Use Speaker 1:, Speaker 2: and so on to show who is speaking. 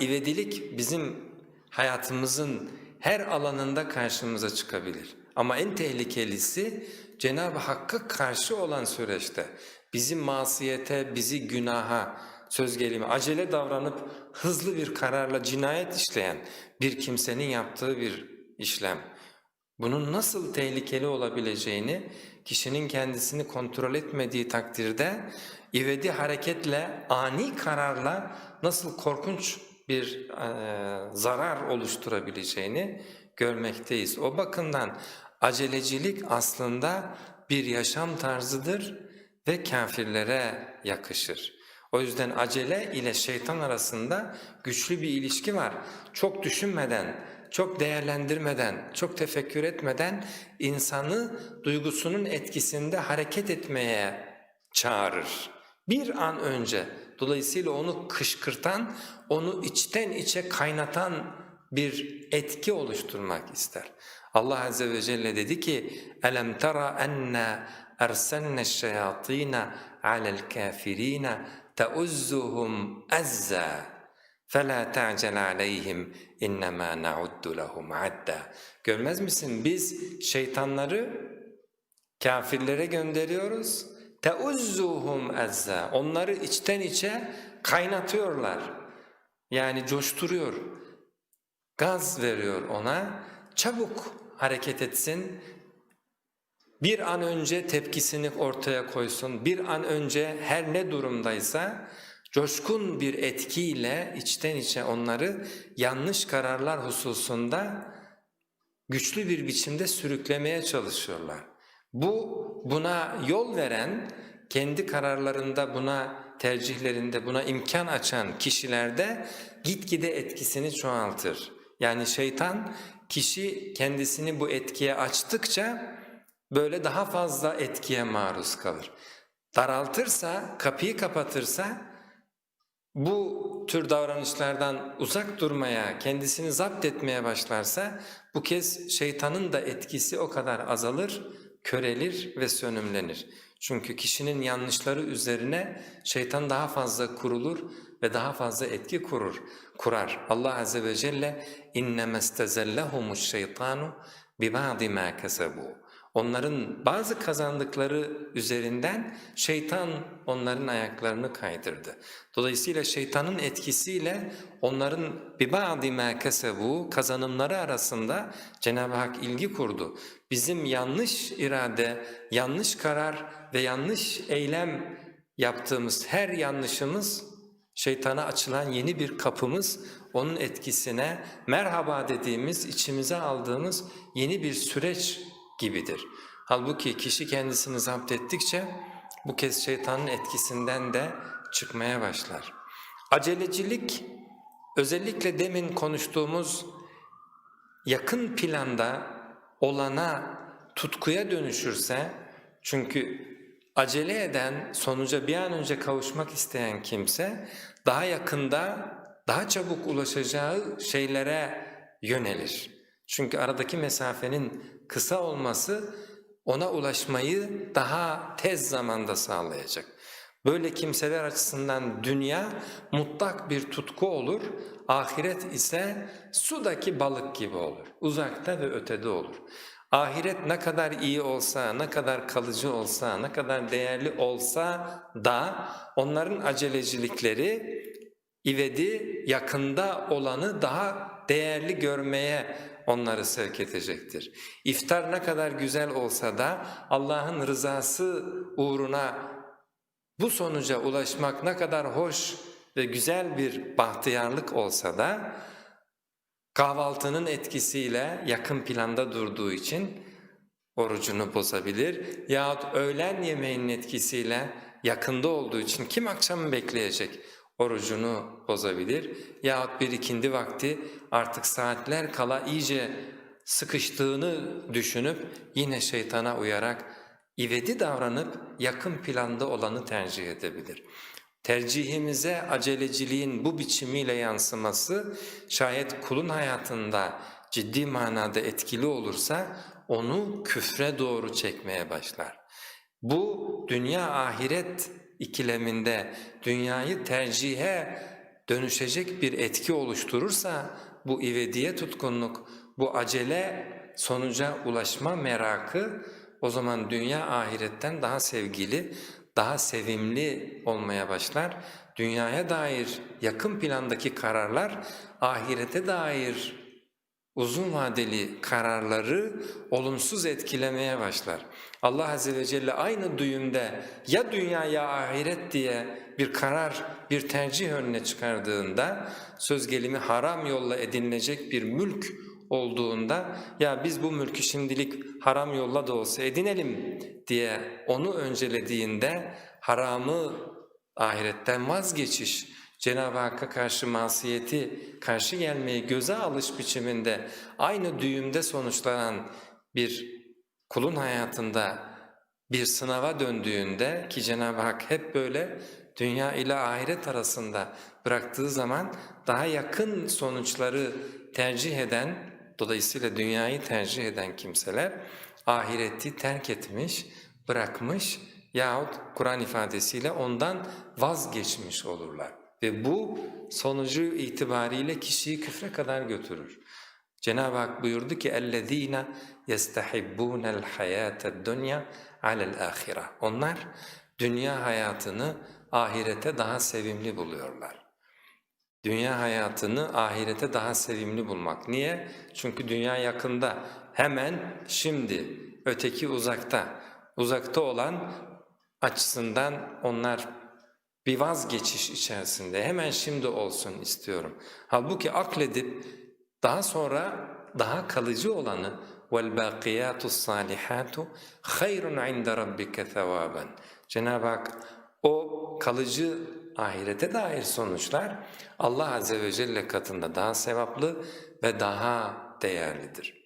Speaker 1: ivedilik bizim hayatımızın her alanında karşımıza çıkabilir. Ama en tehlikelisi Cenab-ı Hakk'a karşı olan süreçte bizi masiyete, bizi günaha, söz gelimi acele davranıp hızlı bir kararla cinayet işleyen bir kimsenin yaptığı bir işlem. Bunun nasıl tehlikeli olabileceğini kişinin kendisini kontrol etmediği takdirde ivedi hareketle, ani kararla nasıl korkunç bir e, zarar oluşturabileceğini görmekteyiz. O bakımdan acelecilik aslında bir yaşam tarzıdır ve kafirlere yakışır. O yüzden acele ile şeytan arasında güçlü bir ilişki var. Çok düşünmeden, çok değerlendirmeden, çok tefekkür etmeden insanı duygusunun etkisinde hareket etmeye çağırır. Bir an önce Dolayısıyla onu kışkırtan, onu içten içe kaynatan bir etki oluşturmak ister. Allah Azze ve Celle dedi ki أَلَمْ تَرَ أَنَّا اَرْسَلْنَا الشَّيَاطِينَ عَلَى الْكَافِر۪ينَ تَؤُزُّهُمْ أَزَّا فَلَا تَعْجَلْ عَلَيْهِمْ اِنَّمَا نَعُدُّ لَهُمْ عَدَّا Görmez misin biz şeytanları kafirlere gönderiyoruz Teuzzuhum ezza. Onları içten içe kaynatıyorlar. Yani coşturuyor. Gaz veriyor ona. Çabuk hareket etsin. Bir an önce tepkisini ortaya koysun. Bir an önce her ne durumdaysa coşkun bir etkiyle içten içe onları yanlış kararlar hususunda güçlü bir biçimde sürüklemeye çalışıyorlar. Bu buna yol veren, kendi kararlarında buna tercihlerinde buna imkan açan kişilerde gitgide etkisini çoğaltır. Yani şeytan kişi kendisini bu etkiye açtıkça böyle daha fazla etkiye maruz kalır. Daraltırsa, kapıyı kapatırsa bu tür davranışlardan uzak durmaya, kendisini zapt etmeye başlarsa bu kez şeytanın da etkisi o kadar azalır, körelir ve sönümlenir. Çünkü kişinin yanlışları üzerine şeytan daha fazla kurulur ve daha fazla etki kurur, kurar. Allah Azze ve Celle اِنَّمَا اسْتَزَلَّهُمُ الشَّيْطَانُ بِبَعْضِ مَا كَسَبُوا Onların bazı kazandıkları üzerinden şeytan onların ayaklarını kaydırdı. Dolayısıyla şeytanın etkisiyle onların bibâdi mâ kesebû kazanımları arasında Cenab-ı Hak ilgi kurdu. Bizim yanlış irade, yanlış karar ve yanlış eylem yaptığımız her yanlışımız şeytana açılan yeni bir kapımız onun etkisine merhaba dediğimiz, içimize aldığımız yeni bir süreç gibidir. Halbuki kişi kendisini zapt ettikçe bu kez şeytanın etkisinden de çıkmaya başlar. Acelecilik özellikle demin konuştuğumuz yakın planda olana tutkuya dönüşürse çünkü acele eden sonuca bir an önce kavuşmak isteyen kimse daha yakında daha çabuk ulaşacağı şeylere yönelir. Çünkü aradaki mesafenin kısa olması ona ulaşmayı daha tez zamanda sağlayacak. Böyle kimseler açısından dünya mutlak bir tutku olur, ahiret ise sudaki balık gibi olur, uzakta ve ötede olur. Ahiret ne kadar iyi olsa, ne kadar kalıcı olsa, ne kadar değerli olsa da onların acelecilikleri ivedi yakında olanı daha değerli görmeye onları sevk edecektir. İftar ne kadar güzel olsa da Allah'ın rızası uğruna bu sonuca ulaşmak ne kadar hoş ve güzel bir bahtiyarlık olsa da kahvaltının etkisiyle yakın planda durduğu için orucunu bozabilir yahut öğlen yemeğinin etkisiyle yakında olduğu için kim akşamı bekleyecek orucunu bozabilir yahut bir ikindi vakti artık saatler kala iyice sıkıştığını düşünüp yine şeytana uyarak ivedi davranıp yakın planda olanı tercih edebilir. Tercihimize aceleciliğin bu biçimiyle yansıması şayet kulun hayatında ciddi manada etkili olursa onu küfre doğru çekmeye başlar. Bu dünya ahiret ikileminde dünyayı tercihe dönüşecek bir etki oluşturursa bu ivediye tutkunluk, bu acele sonuca ulaşma merakı o zaman dünya ahiretten daha sevgili, daha sevimli olmaya başlar. Dünyaya dair yakın plandaki kararlar ahirete dair uzun vadeli kararları olumsuz etkilemeye başlar. Allah Azze ve Celle aynı düğümde ya dünya ya ahiret diye bir karar, bir tercih önüne çıkardığında söz gelimi haram yolla edinilecek bir mülk olduğunda ya biz bu mülkü şimdilik haram yolla da olsa edinelim diye onu öncelediğinde haramı ahiretten vazgeçiş, Cenab-ı Hakk'a karşı masiyeti, karşı gelmeyi göze alış biçiminde aynı düğümde sonuçlanan bir kulun hayatında bir sınava döndüğünde ki Cenab-ı Hak hep böyle dünya ile ahiret arasında bıraktığı zaman daha yakın sonuçları tercih eden, dolayısıyla dünyayı tercih eden kimseler ahireti terk etmiş, bırakmış yahut Kur'an ifadesiyle ondan vazgeçmiş olurlar. Ve bu sonucu itibariyle kişiyi küfre kadar götürür. Cenab-ı Hak buyurdu ki اَلَّذ۪ينَ يَسْتَحِبُّونَ الْحَيَاةَ الدُّنْيَا عَلَى الْآخِرَةِ Onlar dünya hayatını ahirete daha sevimli buluyorlar. Dünya hayatını ahirete daha sevimli bulmak. Niye? Çünkü dünya yakında, hemen şimdi, öteki uzakta. Uzakta olan açısından onlar bir vazgeçiş içerisinde hemen şimdi olsun istiyorum. Halbuki akledip daha sonra daha kalıcı olanı وَالْبَاقِيَاتُ الصَّالِحَاتُ خَيْرٌ عِنْدَ رَبِّكَ ثَوَابًا Cenab-ı Hak o kalıcı ahirete dair sonuçlar Allah Azze ve Celle katında daha sevaplı ve daha değerlidir.